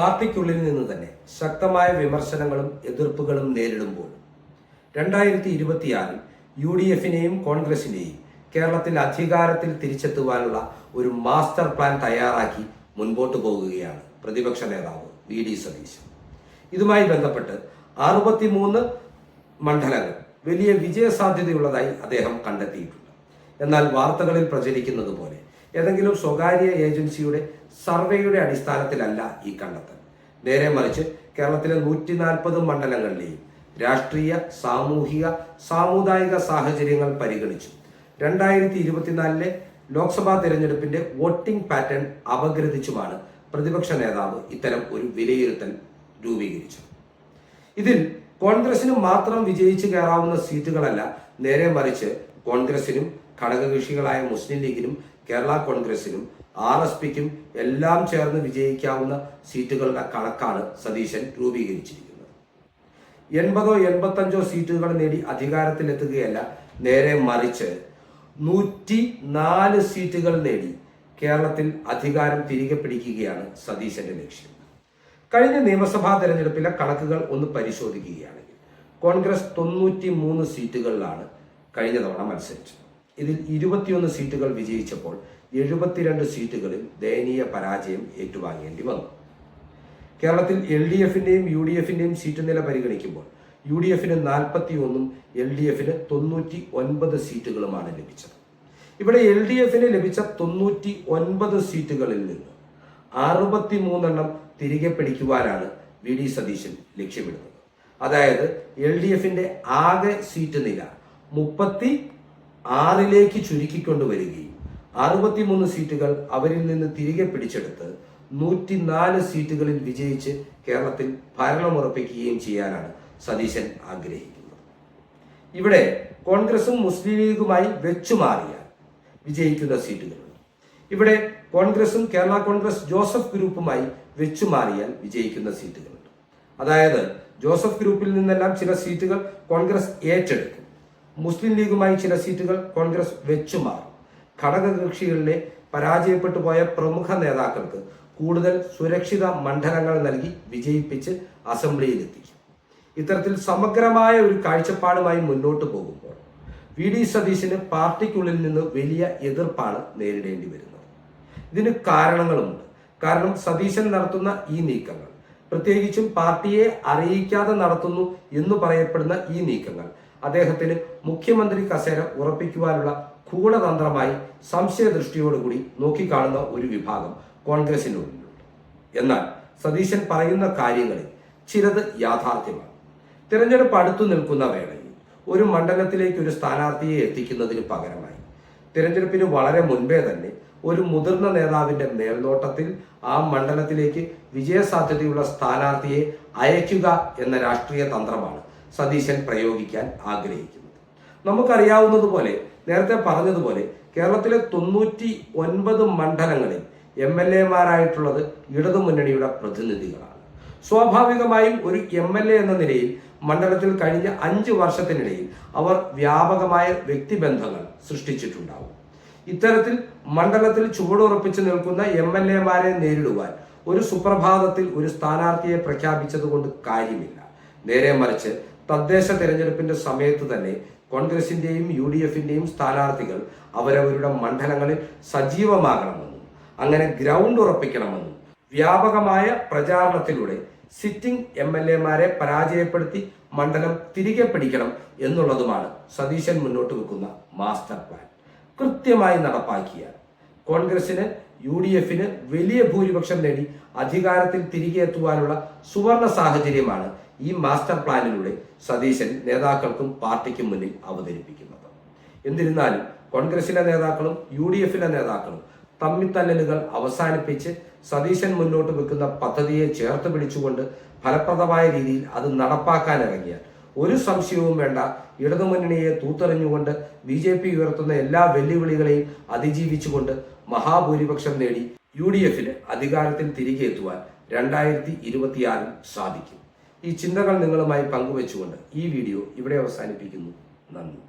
പാർട്ടിക്കുള്ളിൽ നിന്ന് തന്നെ ശക്തമായ വിമർശനങ്ങളും എതിർപ്പുകളും നേരിടുമ്പോൾ രണ്ടായിരത്തി ഇരുപത്തിയാറിൽ യു ഡി എഫിനെയും കോൺഗ്രസിനെയും കേരളത്തിൽ അധികാരത്തിൽ തിരിച്ചെത്തുവാനുള്ള ഒരു മാസ്റ്റർ പ്ലാൻ തയ്യാറാക്കി മുൻപോട്ട് പോകുകയാണ് പ്രതിപക്ഷ നേതാവ് വി ഡി സതീശൻ. ഇതുമായി ബന്ധപ്പെട്ട് അറുപത്തിമൂന്ന് മണ്ഡലങ്ങൾ വലിയ വിജയസാധ്യതയുള്ളതായി അദ്ദേഹം കണ്ടെത്തിയിട്ടുണ്ട്. എന്നാൽ വാർത്തകളിൽ പ്രചരിക്കുന്നത് പോലെ ഏതെങ്കിലും സ്വകാര്യ ഏജൻസിയുടെ സർവേയുടെ അടിസ്ഥാനത്തിലല്ല ഈ കണ്ടെത്തൽ. നേരെ മറിച്ച് കേരളത്തിലെ നൂറ്റി നാൽപ്പത് മണ്ഡലങ്ങളിലെയും രാഷ്ട്രീയ സാമൂഹിക സാമുദായിക സാഹചര്യങ്ങൾ പരിഗണിച്ചു രണ്ടായിരത്തി ഇരുപത്തിനാലിലെ ലോക്സഭാ തെരഞ്ഞെടുപ്പിന്റെ വോട്ടിംഗ് പാറ്റേൺ അപഗ്രഥിച്ചുമാണ് പ്രതിപക്ഷ നേതാവ് ഇത്തരം ഒരു വിലയിരുത്തൽ രൂപീകരിച്ചത്. ഇതിൽ കോൺഗ്രസിന് മാത്രം വിജയിച്ചു കയറാവുന്ന സീറ്റുകളല്ല നേരെ മറിച്ച് കോൺഗ്രസിനും ഘടകകക്ഷികളായ മുസ്ലിം ലീഗിനും കേരള കോൺഗ്രസിനും ആർ എസ് പിക്കും എല്ലാം ചേർന്ന് വിജയിക്കാവുന്ന സീറ്റുകളുടെ കണക്കാണ് സതീശൻ രൂപീകരിച്ചിരിക്കുന്നത്. എൺപതോ എൺപത്തഞ്ചോ സീറ്റുകൾ നേടി അധികാരത്തിലെത്തുകയല്ല നേരെ മറിച്ച് നൂറ്റി നാല് സീറ്റുകൾ നേടി കേരളത്തിൽ അധികാരം തിരികെ പിടിക്കുകയാണ് സതീശന്റെ ലക്ഷ്യം. കഴിഞ്ഞ നിയമസഭാ തെരഞ്ഞെടുപ്പിലെ കണക്കുകൾ ഒന്ന് പരിശോധിക്കുകയാണെങ്കിൽ കോൺഗ്രസ് തൊണ്ണൂറ്റി മൂന്ന് സീറ്റുകളിലാണ് കഴിഞ്ഞ തവണ മത്സരിച്ചത്. ഇതിൽ ഇരുപത്തിയൊന്ന് സീറ്റുകൾ വിജയിച്ചപ്പോൾ എഴുപത്തിരണ്ട് സീറ്റുകളിൽ ദയനീയ പരാജയം ഏറ്റുവാങ്ങേണ്ടി വന്നു. കേരളത്തിൽ എൽ ഡി എഫിന്റെയും യു ഡി എഫിന്റെയും സീറ്റ് നില പരിഗണിക്കുമ്പോൾ യു ഡി എഫിന് നാൽപ്പത്തി ഒന്നും എൽ ഡി എഫിന് തൊണ്ണൂറ്റി ഒൻപത് സീറ്റുകളുമാണ് ലഭിച്ചത്. ഇവിടെ എൽ ഡി എഫിന് ലഭിച്ച തൊണ്ണൂറ്റി ഒൻപത് സീറ്റുകളിൽ നിന്ന് അറുപത്തി മൂന്നെണ്ണം തിരികെ പിടിക്കുവാനാണ് വി ഡി സതീശൻ ലക്ഷ്യമിടുന്നത്. അതായത് എൽ ഡി എഫിന്റെ ആകെ സീറ്റ് നില മുപ്പത്തി ആറിലേക്ക് ചുരുക്കിക്കൊണ്ടുവരികയും അറുപത്തിമൂന്ന് സീറ്റുകൾ അവരിൽ നിന്ന് തിരികെ പിടിച്ചെടുത്ത് നൂറ്റിനാല് സീറ്റുകളിൽ വിജയിച്ച് കേരളത്തിൽ ഭരണമുറപ്പിക്കുകയും ചെയ്യാനാണ് സതീശൻ ആഗ്രഹിക്കുന്നത്. ഇവിടെ കോൺഗ്രസും മുസ്ലിം ലീഗുമായി വെച്ചുമാറിയാൽ വിജയിക്കുന്ന സീറ്റുകളുണ്ട് ഇവിടെ കോൺഗ്രസും കേരള കോൺഗ്രസ് ജോസഫ് ഗ്രൂപ്പുമായി വെച്ചുമാറിയാൽ വിജയിക്കുന്ന സീറ്റുകളുണ്ട് അതായത് ജോസഫ് ഗ്രൂപ്പിൽ നിന്നെല്ലാം ചില സീറ്റുകൾ കോൺഗ്രസ് ഏറ്റെടുക്കും. മുസ്ലിം ലീഗുമായി ചില സീറ്റുകൾ കോൺഗ്രസ് വെച്ചുമാറും ഘടകകക്ഷികളിലെ പരാജയപ്പെട്ടു പോയ പ്രമുഖ നേതാക്കൾക്ക് കൂടുതൽ സുരക്ഷിത മണ്ഡലങ്ങൾ നൽകി വിജയിപ്പിച്ച് അസംബ്ലിയിലെത്തിക്കും ഇത്തരത്തിൽ സമഗ്രമായ ഒരു കാഴ്ചപ്പാടുമായി മുന്നോട്ട് പോകുമ്പോൾ വി. ഡി. സതീശന് പാർട്ടിക്കുള്ളിൽ നിന്ന് വലിയ എതിർപ്പാണ് നേരിടേണ്ടി വരുന്നത്. ഇതിന് കാരണങ്ങളുമുണ്ട്. കാരണം സതീശൻ നടത്തുന്ന ഈ നീക്കങ്ങൾ പ്രത്യേകിച്ചും പാർട്ടിയെ അറിയിക്കാതെ നടത്തുന്നു എന്ന് പറയപ്പെടുന്ന ഈ നീക്കങ്ങൾ അദ്ദേഹത്തിന് മുഖ്യമന്ത്രി കസേര ഉറപ്പിക്കുവാനുള്ള ഗൂഢതന്ത്രമായി സംശയദൃഷ്ടിയോടുകൂടി നോക്കിക്കാണുന്ന ഒരു വിഭാഗം കോൺഗ്രസിനുള്ളിലുണ്ട് എന്നാൽ സതീശൻ പറയുന്ന കാര്യങ്ങളിൽ ചിലത് യാഥാർത്ഥ്യമാണ്. തിരഞ്ഞെടുപ്പ് അടുത്തു നിൽക്കുന്ന വേളയിൽ ഒരു മണ്ഡലത്തിലേക്ക് ഒരു സ്ഥാനാർത്ഥിയെ എത്തിക്കുന്നതിന് പകരമായി തിരഞ്ഞെടുപ്പിന് വളരെ മുൻപേ തന്നെ ഒരു മുതിർന്ന നേതാവിന്റെ മേൽനോട്ടത്തിൽ ആ മണ്ഡലത്തിലേക്ക് വിജയസാധ്യതയുള്ള സ്ഥാനാർത്ഥിയെ അയക്കുക എന്ന രാഷ്ട്രീയ തന്ത്രമാണ് സതീശൻ പ്രയോഗിക്കാൻ ആഗ്രഹിക്കുന്നത്. നമുക്കറിയാവുന്നതുപോലെ നേരത്തെ പറഞ്ഞതുപോലെ കേരളത്തിലെ തൊണ്ണൂറ്റി ഒൻപത് മണ്ഡലങ്ങളിൽ എം എൽ എമാരായിട്ടുള്ളത് ഇടതുമുന്നണിയുടെ പ്രതിനിധികളാണ്. സ്വാഭാവികമായും ഒരു എം എൽ എ എന്ന നിലയിൽ മണ്ഡലത്തിൽ കഴിഞ്ഞ അഞ്ച് വർഷത്തിനിടയിൽ അവർ വ്യാപകമായ വ്യക്തിബന്ധങ്ങൾ സൃഷ്ടിച്ചിട്ടുണ്ടാവും. ഇത്തരത്തിൽ മണ്ഡലത്തിൽ ചുവടുറപ്പിച്ചു നിൽക്കുന്ന എം എൽ എമാരെ നേരിടുവാൻ ഒരു സുപ്രഭാതത്തിൽ ഒരു സ്ഥാനാർത്ഥിയെ പ്രഖ്യാപിച്ചതുകൊണ്ട് കാര്യമില്ല. നേരെ മറിച്ച് തദ്ദേശ തെരഞ്ഞെടുപ്പിന്റെ സമയത്ത് തന്നെ കോൺഗ്രസിന്റെയും യു ഡി എഫിന്റെയും സ്ഥാനാർത്ഥികൾ അവരവരുടെ മണ്ഡലങ്ങളിൽ സജീവമാകണമെന്നും അങ്ങനെ ഗ്രൗണ്ട് ഉറപ്പിക്കണമെന്നും വ്യാപകമായ പ്രചാരണത്തിലൂടെ സിറ്റിംഗ് എം എൽ എമാരെ പരാജയപ്പെടുത്തി മണ്ഡലം തിരികെ പിടിക്കണം എന്നുള്ളതുമാണ് സതീശൻ മുന്നോട്ട് വെക്കുന്ന മാസ്റ്റർ പ്ലാൻ. കൃത്യമായി നടപ്പാക്കിയാൽ കോൺഗ്രസിന് യു ഡി എഫിന് വലിയ ഭൂരിപക്ഷം നേടി അധികാരത്തിൽ തിരികെ എത്തുവാനുള്ള സുവർണ സാഹചര്യമാണ് ഈ മാസ്റ്റർ പ്ലാനിലൂടെ സതീശൻ നേതാക്കൾക്കും പാർട്ടിക്കും മുന്നിൽ അവതരിപ്പിക്കുന്നത്. എന്നിരുന്നാലും കോൺഗ്രസിലെ നേതാക്കളും യു ഡി എഫിലെ നേതാക്കളും തമ്മിത്തല്ലലുകൾ അവസാനിപ്പിച്ച് സതീശൻ മുന്നോട്ട് വെക്കുന്ന പദ്ധതിയെ ചേർത്ത് പിടിച്ചുകൊണ്ട് ഫലപ്രദമായ രീതിയിൽ അത് നടപ്പാക്കാൻ ഇറങ്ങിയാൽ ഒരു സംശയവും വേണ്ട. ഇടതുമുന്നണിയെ തൂത്തെറിഞ്ഞുകൊണ്ട് ബി ജെ പി ഉയർത്തുന്ന എല്ലാ വെല്ലുവിളികളെയും അതിജീവിച്ചുകൊണ്ട് മഹാഭൂരിപക്ഷം നേടി യു ഡി എഫിന് അധികാരത്തിൽ തിരികെ എത്തുവാൻ രണ്ടായിരത്തി ഇരുപത്തിയാറിൽ സാധിക്കും. ഈ ചിന്തകൾ നിങ്ങളുമായി പങ്കുവെച്ചുകൊണ്ട് ഈ വീഡിയോ ഇവിടെ അവസാനിപ്പിക്കുന്നു. നന്ദി.